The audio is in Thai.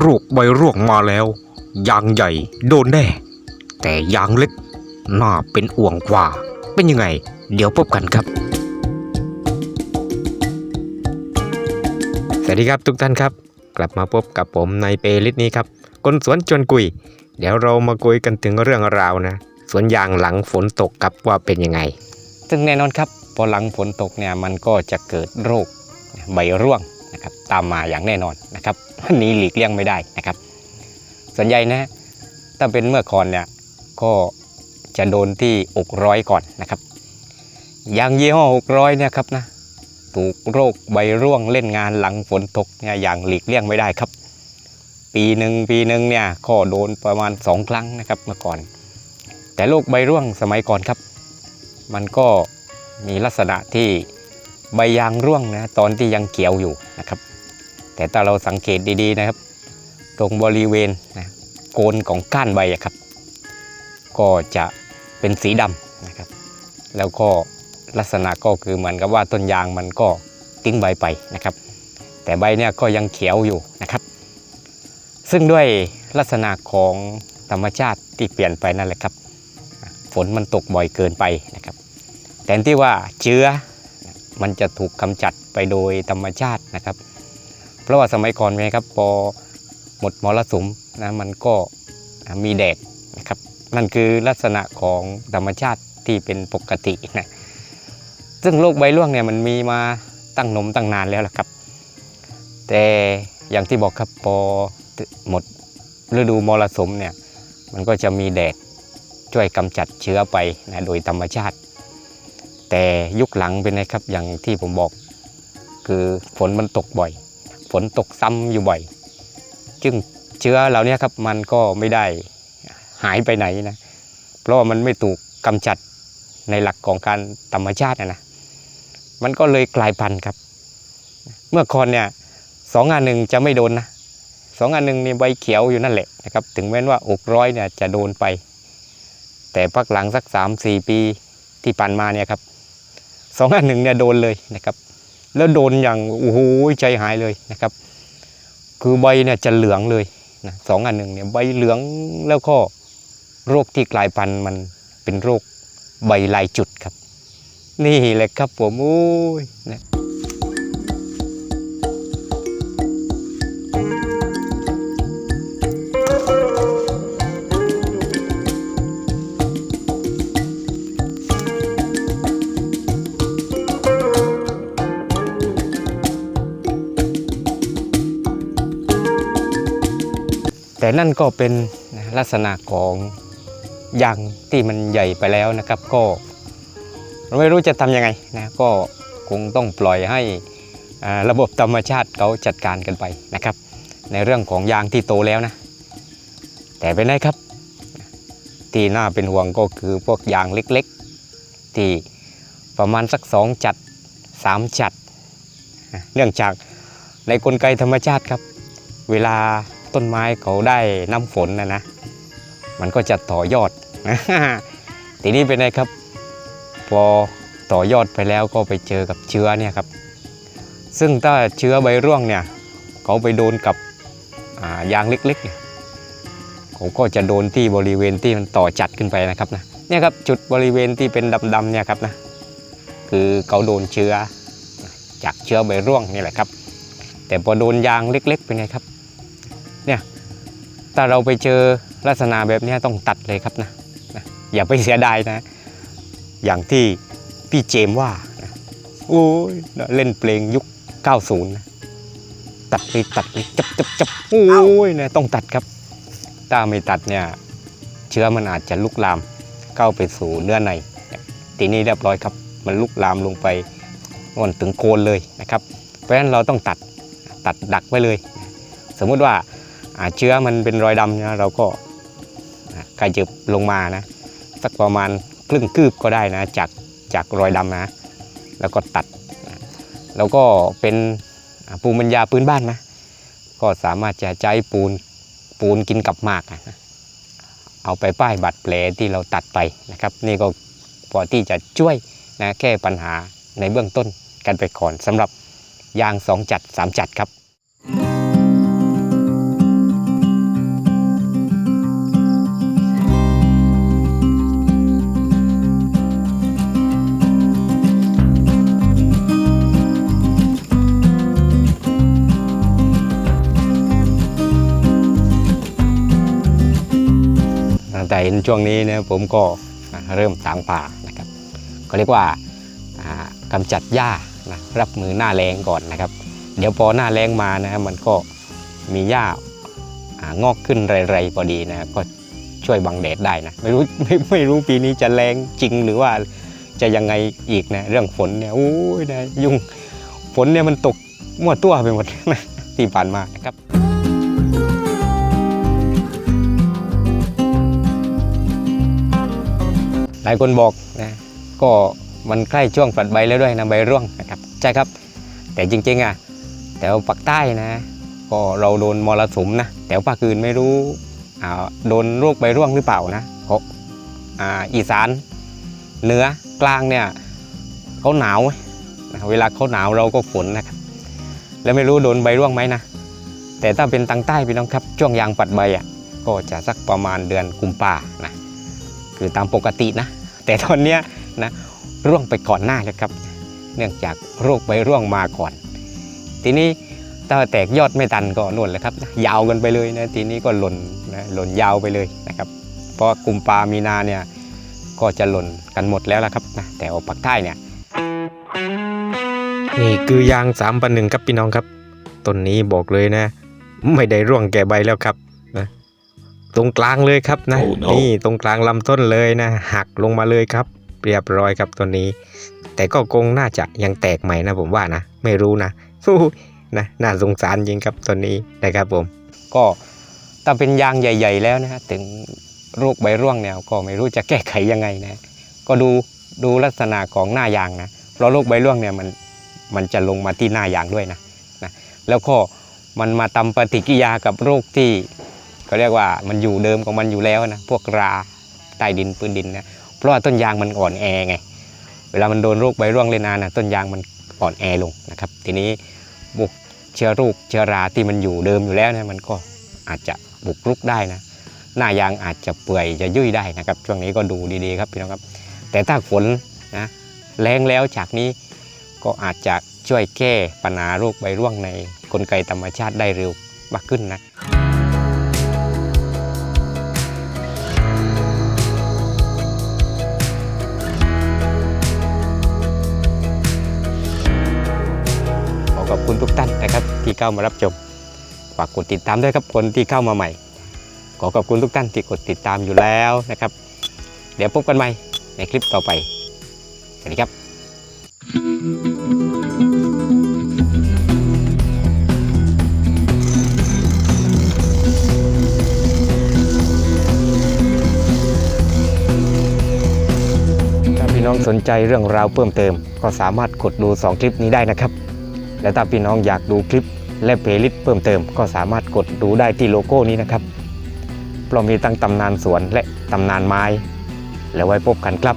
โรคใบร่วงมาแล้ว ยางใหญ่โดนแน่ แต่ยางเล็กน่าเป็นอ่วงกว่า เป็นยังไง เดี๋ยวพบกันครับสวัสดีครับทุกท่านครับ กลับมาพบกับผมในเปลิสนี้ครับคนสวนชวนกุย เดี๋ยวเรามาคุยกันถึงเรื่องราวนะสวนยางหลังฝนตกครับว่าเป็นยังไง ซึ่งแน่นอนครับพอหลังฝนตกเนี่ยมันก็จะเกิดโรคใบร่วง นะครับตามมาอย่างแน่นอนนะครับอันนี้หลีกเลี่ยงไม่ได้นะครับ ส่วนใหญ่นะถ้าเป็นเมื่อก่อนเนี่ยก็จะโดนที่อกร้อยก่อนนะครับยางยี่ห้ออกร้อยเนี่ยครับนะถูกโรคใบร่วงเล่นงานหลังฝนตกเนี่ยอย่างหลีกเลี่ยงไม่ได้ครับ ปีหนึ่งปีหนึ่งเนี่ยก็โดนประมาณสองครั้งนะครับเมื่อก่อน แต่โรคใบร่วงสมัยก่อนครับ มันก็มีลักษณะที่ ใบยางร่วงนะตอนที่ยังเขียวอยู่นะครับ แต่ถ้าเราสังเกตดีๆนะครับ ตรงบริเวณนะโคนของก้านใบครับ ก็จะเป็นสีดำนะครับ แล้วก็ลักษณะก็คือเหมือนกับว่าต้นยางมันก็ติ้งใบไปนะครับ แต่ใบเนี่ยก็ยังเขียวอยู่นะครับ ซึ่งด้วยลักษณะของธรรมชาติที่เปลี่ยนไปนั่นแหละครับ ฝนมันตกบ่อยเกินไปนะครับแทนที่ว่าเชื้อ มันจะถูกกำจัดไปโดยธรรมชาตินะครับ เพราะว่าสมัยก่อนไงครับพอหมดมรสุมนะมันก็มีแดดนะครับนั่นคือลักษณะของธรรมชาติที่เป็นปกตินะซึ่งโรคใบร่วงเนี่ยมันมีมาตั้งนมตั้งนานแล้วล่ะครับ แต่อย่างที่บอกครับพอหมดฤดูมรสุมเนี่ยมันก็จะมีแดดช่วยกำจัดเชื้อไปนะโดยธรรมชาติ แต่ยุคหลังเป็นไงครับอย่างที่ผมบอก คือฝนมันตกบ่อย ฝนตกซ้ำอยู่บ่อย จึงเชื้อเหล่านี้ครับมันก็ไม่ได้หายไปไหนนะ เพราะว่ามันไม่ถูกกำจัดในหลักของการธรรมชาตินะนะมันก็เลยกลายพันธุ์ครับ เมื่อก่อนเนี่ยสองอันหนึ่งจะไม่โดนนะสองอันหนึ่งนี่ใบเขียวอยู่นั่นแหละนะครับ ถึงแม้ว่าอกร้อยเนี่ยจะโดนไป แต่พักหลังสักสามสี่ปีที่ผ่านมาเนี่ยครับ สองอันหนึ่งเนี่ยโดนเลยนะครับ แล้วโดนอย่างโอ้โหใจหายเลยนะครับ คือใบเนี่ยจะเหลืองเลยนะสองอันหนึ่งเนี่ยใบเหลืองแล้วก็โรคที่กลายพันธุ์มันเป็นโรคใบลายจุดครับ นี่แหละครับผมโอ้ยนะ แต่นั่นก็เป็นลักษณะของยางที่มันใหญ่ไปแล้วนะครับ ก็ไม่รู้จะทำยังไงนะก็คงต้องปล่อยให้ระบบธรรมชาติเขาจัดการกันไปนะครับ ในเรื่องของยางที่โตแล้วนะ แต่เป็นไงครับ ที่น่าเป็นห่วงก็คือพวกยางเล็กๆ ที่ประมาณสักสองจัดสามจัด เนื่องจากในกลไกธรรมชาติครับ เวลา ต้นไม้เขาได้น้ำฝนนะนะ มันก็จะต่อยอดทีนี้เป็นไงครับ พอต่อยอดไปแล้วก็ไปเจอกับเชื้อเนี่ยครับ ซึ่งถ้าเชื้อใบร่วงเนี่ยเขาไปโดนกับายางเล็กๆเนี่ยเขาก็จะโดนที่บริเวณที่มันต่อจัดขึ้นไปนะครับนะเนี่ยครับจุดบริเวณที่เป็นดำๆเนี่ยครับนะคือเขาโดนเชื้อจากเชื้อใบร่วงนี่แหละครับ แต่พอโดนยางเล็ก ๆ เป็นไงครับ เนี่ยถ้าเราไปเจอลักษณะแบบนี้ต้องตัดเลยครับนะนะอย่าไปเสียดายนะ อย่างที่พี่เจมว่านะโอ้ยเล่นเพลงยุค 90นะตัดไปตัดไปจับจับจับโอ้ยนะต้องตัดครับ ถ้าไม่ตัดเนี่ยเชื้อมันอาจจะลุกลามเข้าไปสู่เนื้อในทีนี้เรียบร้อยครับ มันลุกลามลงไปงอนถึงโคนเลยนะครับ เพราะฉะนั้นเราต้องตัดตัดดักไว้เลย สมมุติว่า เชื้อมันเป็นรอยดำนะเราก็อ่าขยับลงมานะสักประมาณครึ่งคืบก็ได้นะจากจากรอยดำนะ แล้วก็ตัด แล้วก็เป็นปูนปัญญาพื้นบ้านนะก็สามารถจะใช้ปูนปูนกินกับหมากนะเอาไปป้ายบาดแผลที่เราตัดไปนะครับ นี่ก็พอที่จะช่วยนะแก้ปัญหาในเบื้องต้นกันไปก่อนสำหรับยางสองจัดสามจัดครับ แต่ในช่วงนี้นี่ยผมก็เริ่มถางป่านะครับ ก็เรียกว่าอ่ากำจัดหญ้านะรับมือหน้าแรงก่อนนะครับ เดี๋ยวพอหน้าแรงมานะมันก็มีหญ่างอกขึ้นไรๆพอดีนะก็ช่วยบังแดดได้นะไม่รู้ไม่ไม่รู้ปีนี้จะแรงจริงหรือว่าจะยังไงอีกนะเรื่องฝนเนี่ยโอ้ยนะยุ่งฝนเนี่ยมันตกมั่วตัวไปหมดนะที่ผ่านมานะครับ หลายคนบอกนะก็มันใกล้ช่วงฝัดใบแล้วด้วยนะใบร่วงนะครับใช่ครับ แต่จริงๆอะแต่ว่าภาคใต้นะ ก็เราโดนมรสุมนะแต่ว่าภาคอื่นไม่รู้อ่าโดนโรคใบร่วงหรือเปล่านะเพราะอ่าอีสานเหนือกลางเนี่ยเขาหนาวนะเวลาเขาหนาวเราก็ฝนนะครับแล้วไม่รู้โดนใบร่วงไหมนะแต่ถ้าเป็นทางใต้พี่น้องครับช่วงยางปัดใบอะก็จะสักประมาณเดือนกุมภานะคือตามปกตินะ แต่ตอนเนี้ยนะร่วงไปก่อนหน้าแล้วครับ เนื่องจากโรคใบร่วงมาก่อน ทีนี้ถ้าแตกยอดไม่ตันก็น่นแหละครับ ยาวกันไปเลยนะทีนี้ก็หล่นนะหล่นยาวไปเลยนะครับ เพราะกุมปามีนาเนี่ยก็จะหล่นกันหมดแล้วละครับนะแต่ออกปักใต้เนี่ยนี่คือยางสามปันหนึ่งครับพี่น้องครับต้นนี้บอกเลยนะ ไม่ได้ร่วงแก่ใบแล้วครับ ตรงกลางเลยครับนะ Oh no นี่ตรงกลางลำต้นเลยนะ หักลงมาเลยครับเรียบร้อยครับตัวนี้ แต่ก็คงน่าจะยังแตกใหม่นะผมว่านะ ไม่รู้นะฟู้นะน่าสงสารจริงครับตัวนี้นะครับผม ก็ถ้าเป็นยางใหญ่ ๆ แล้วนะฮะถึงโรคใบร่วงเนี่ยก็ไม่รู้จะแก้ไขยังไงนะ ก็ดูดูลักษณะของหน้ายางนะเพราะโรคใบร่วงเนี่ยมันมันจะลงมาที่หน้ายางด้วยนะนะแล้วก็มันมาทำปฏิกิริยากับโรคที่ เขาเรียกว่ามันอยู่เดิมของมันอยู่แล้วนะพวกราใต้ดินปืนดินนะเพราะว่าต้นยางมันอ่อนแอไง เวลามันโดนโรคใบร่วงเลยนานนะต้นยางมันอ่อนแอลงนะครับ ทีนี้บุกเชื้อโรคเชื้อราที่มันอยู่เดิมอยู่แล้วนะมันก็อาจจะบุกรุกได้นะ หน้ายางอาจจะเปื่อยจะยุ่ยได้นะครับ ช่วงนี้ก็ดูดีๆครับพี่น้องครับ แต่ถ้าฝนนะแรงแล้วจากนี้ก็อาจจะช่วยแก้ปัญหาโรคใบร่วงในกลไกธรรมชาติได้เร็วมากขึ้นนะ คุณทุกท่านนะครับ ที่เข้ามารับชมฝากกดติดตามด้วยครับคนที่เข้ามาใหม่ ขอขอบคุณทุกท่านที่กดติดตามอยู่แล้วนะครับ เดี๋ยวพบกันใหม่ในคลิปต่อไปสวัสดีครับ ถ้าพี่น้องสนใจเรื่องราวเพิ่มเติม ก็สามารถกดดู 2 คลิปนี้ได้นะครับ และถ้าพี่น้องอยากดูคลิปและเพลย์ลิสต์เพิ่มเติมก็สามารถกดดูได้ที่โลโก้นี้นะครับเพราะมีตั้งตำนานสวนและตำนานไม้ แล้วไว้พบกันครับ